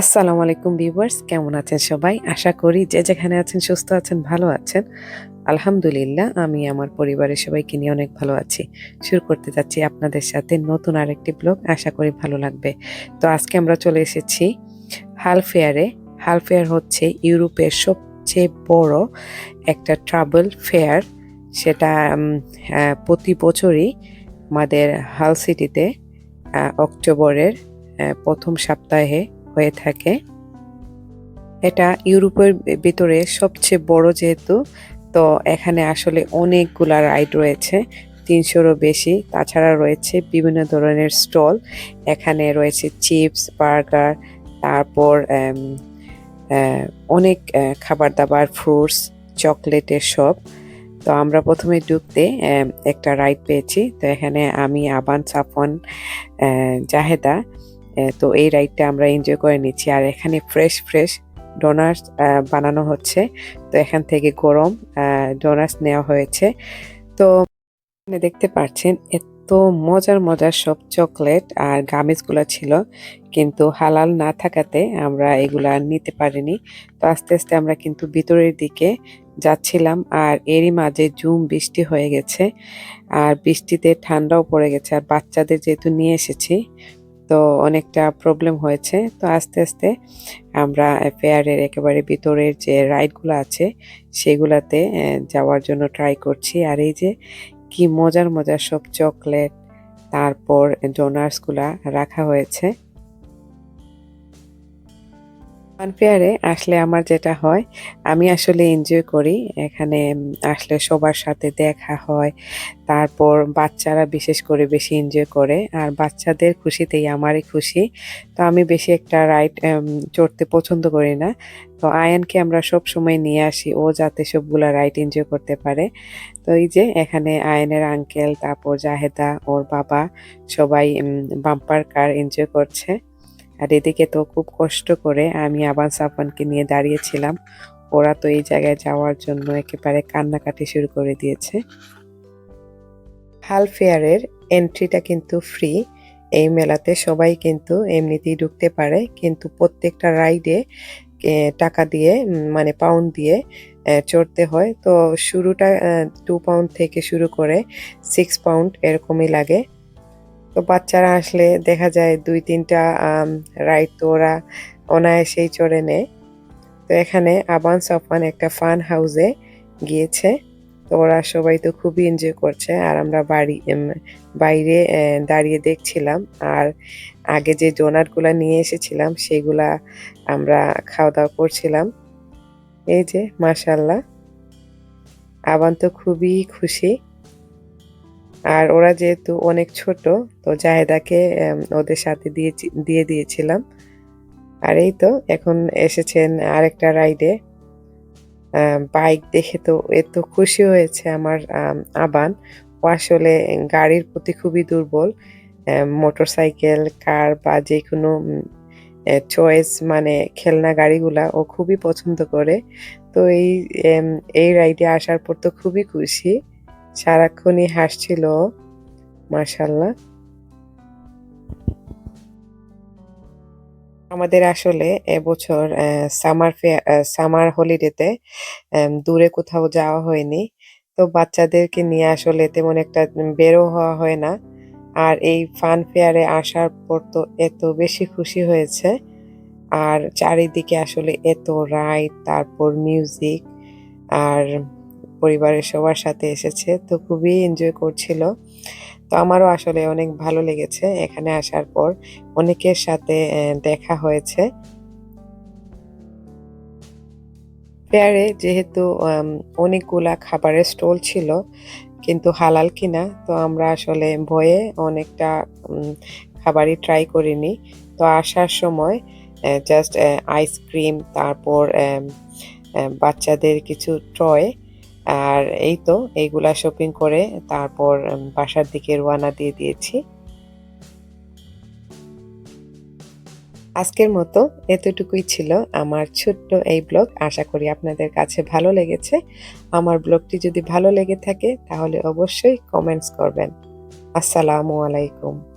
আসসালামু আলাইকুম ভিউয়ার্স, কেমন আছেন সবাই? আশা করি যে যেখানে আছেন, সুস্থ আছেন, ভালো আছেন। আলহামদুলিল্লাহ, আমি আমার পরিবারের সবাইকে নিয়ে অনেক ভালো আছি। শুরু করতে যাচ্ছি আপনাদের সাথে নতুন আরেকটি ব্লগ, আশা করি ভালো লাগবে। তো আজকে আমরা চলে এসেছি হাল ফেয়ারে। হাল ফেয়ার হচ্ছে ইউরোপের সবচেয়ে বড় একটা ট্রাভেল ফেয়ার। সেটা প্রতি বছরই আমাদের হাল সিটিতে অক্টোবরের প্রথম সপ্তাহে হয়ে থাকে। এটা ইউরোপের ভিতরে সবচেয়ে বড় যেহেতু, তো এখানে আসলে অনেকগুলা রাইড রয়েছে, তিনশোরও বেশি। তাছাড়া রয়েছে বিভিন্ন ধরনের স্টল, এখানে রয়েছে চিপস, বার্গার, তারপর অনেক খাবার দাবার ফ্রুটস, চকলেটের সব তো আমরা প্রথমে ঢুকতে একটা রাইড পেয়েছি। তো এখানে আমি, আবান সাফন জাহেদা তো এই রাইডটা আমরা এনজয় করে নিচ্ছি। আর এখানে ফ্রেশ ফ্রেশ ডোনাটস বানানো হচ্ছে। তো এখান থেকে গরম ডোনার্স নেওয়া হয়েছে। তো দেখতে পাচ্ছেন, এত মজার মজার সব চকলেট আর গামিজগুলো ছিল। কিন্তু হালাল না থাকাতে আমরা এগুলা নিতে পারিনি। তো আস্তে আস্তে আমরা কিন্তু ভিতরের দিকে যাচ্ছিলাম আর এরই মাঝে জুম বৃষ্টি হয়ে গেছে। আর বৃষ্টিতে ঠান্ডাও পড়ে গেছে। আর বাচ্চাদের যেহেতু নিয়ে এসেছি তো অনেকটা প্রবলেম হয়েছে। তো আস্তে আস্তে আমরা ফেয়ারের একেবারে ভিতরের যে রাইডগুলো আছে, সেগুলাতে যাওয়ার জন্য ট্রাই করছি। আর এই যে কি মজার মজার সব চকলেট তারপর ডোনার্সগুলা রাখা হয়েছে। ফানফেয়ারে আসলে আমার যেটা হয়, আমি আসলে এনজয় করি। এখানে আসলে সবার সাথে দেখা হয়, তারপর বাচ্চারা বিশেষ করে বেশি এনজয় করে। আর বাচ্চাদের খুশিতেই আমারই খুশি। তো আমি বেশি একটা রাইড চড়তে পছন্দ করি না। তো আয়ানকে আমরা সব সময় নিয়ে আসি, ও যাতে সবগুলা রাইড এনজয় করতে পারে। তো এই যে, এখানে আয়নের আঙ্কেল তারপর জাহেদা, ওর বাবা সবাই বাম্পার কার এনজয় করছে। আর এদিকে তো খুব কষ্ট করে আমি আবান সাফানকে নিয়ে দাঁড়িয়েছিলাম। ওরা তো এই জায়গায় যাওয়ার জন্য একেবারে কান্নাকাটি শুরু করে দিয়েছে। হাল ফেয়ারের এন্ট্রিটা কিন্তু ফ্রি। এই মেলাতে সবাই কিন্তু এমনিতেই ঢুকতে পারে, কিন্তু প্রত্যেকটা রাইডে টাকা দিয়ে মানে পাউন্ড দিয়ে চড়তে হয়। তো শুরুটা টু পাউন্ড থেকে শুরু করে সিক্স পাউন্ড এরকমই লাগে। তো বাচ্চারা আসলে দেখা যায় দুই, তিনটা রাইড তো ওরা অনায়াসেই চড়ে নেয়। তো এখানে আবান সফান একটা ফান হাউসে গিয়েছে। তো ওরা সবাই তো খুবই এনজয় করছে আর আমরা বাড়ি বাইরে দাঁড়িয়ে দেখছিলাম। আর আগে যে ডোনাটগুলা নিয়ে এসেছিলাম সেগুলা আমরা খাওয়া দাওয়া করছিলাম। এই যে মাশাল্লাহ আবান তো খুবই খুশি। আর ওরা যেহেতু অনেক ছোট, তো জাহেদাকে ওদের সাথে দিয়ে দিয়ে দিয়েছিলাম। আর এই তো এখন এসেছেন আরেকটা রাইডে। বাইক দেখে তো এত খুশি হয়েছে আমার আবান। ও আসলে গাড়ির প্রতি খুবই দুর্বল। মোটর সাইকেল কার বা যে কোনো চয়েস মানে খেলনা গাড়িগুলা ও খুবই পছন্দ করে। তো এই এই রাইডে আসার পর তো খুবই খুশি। সারাক্ষণই হাসছিল মাশাল্লাহ আমাদের আসলে এবছর সামার সামার হলিডেতে দূরে কোথাও যাওয়া হয়নি। তো বাচ্চাদেরকে নিয়ে আসলে তেমন একটা বেরো হওয়া হয় না। আর এই ফান ফেয়ারে আসার পর তো এত বেশি খুশি হয়েছে। আর চারিদিকে আসলে এত রাইড, তারপর মিউজিক আর পরিবারের সবার সাথে এসেছে, তো খুবই এনজয় করছিল। তো আমারও আসলে অনেক ভালো লেগেছে এখানে আসার পর। অনেকের সাথে দেখা হয়েছে। ফেয়ারে যেহেতু অনেকগুলা খাবারের স্টল ছিল, কিন্তু হালাল কিনা, তো আমরা আসলে ভয়ে অনেকটা খাবারই ট্রাই করিনি। তো আসার সময় জাস্ট আইসক্রিম তারপর বাচ্চাদের কিছু টয় আর এই তো, এইগুলা শপিং করে তারপর বাসার দিকে রওনা দিয়ে দিয়েছি। আজকের মতো এতটুকুই ছিল আমার ছোট্ট এই ব্লগ। আশা করি আপনাদের কাছে ভালো লেগেছে। আমার ব্লগটি যদি ভালো লেগে থাকে, তাহলে অবশ্যই কমেন্টস করবেন। আসসালামু আলাইকুম।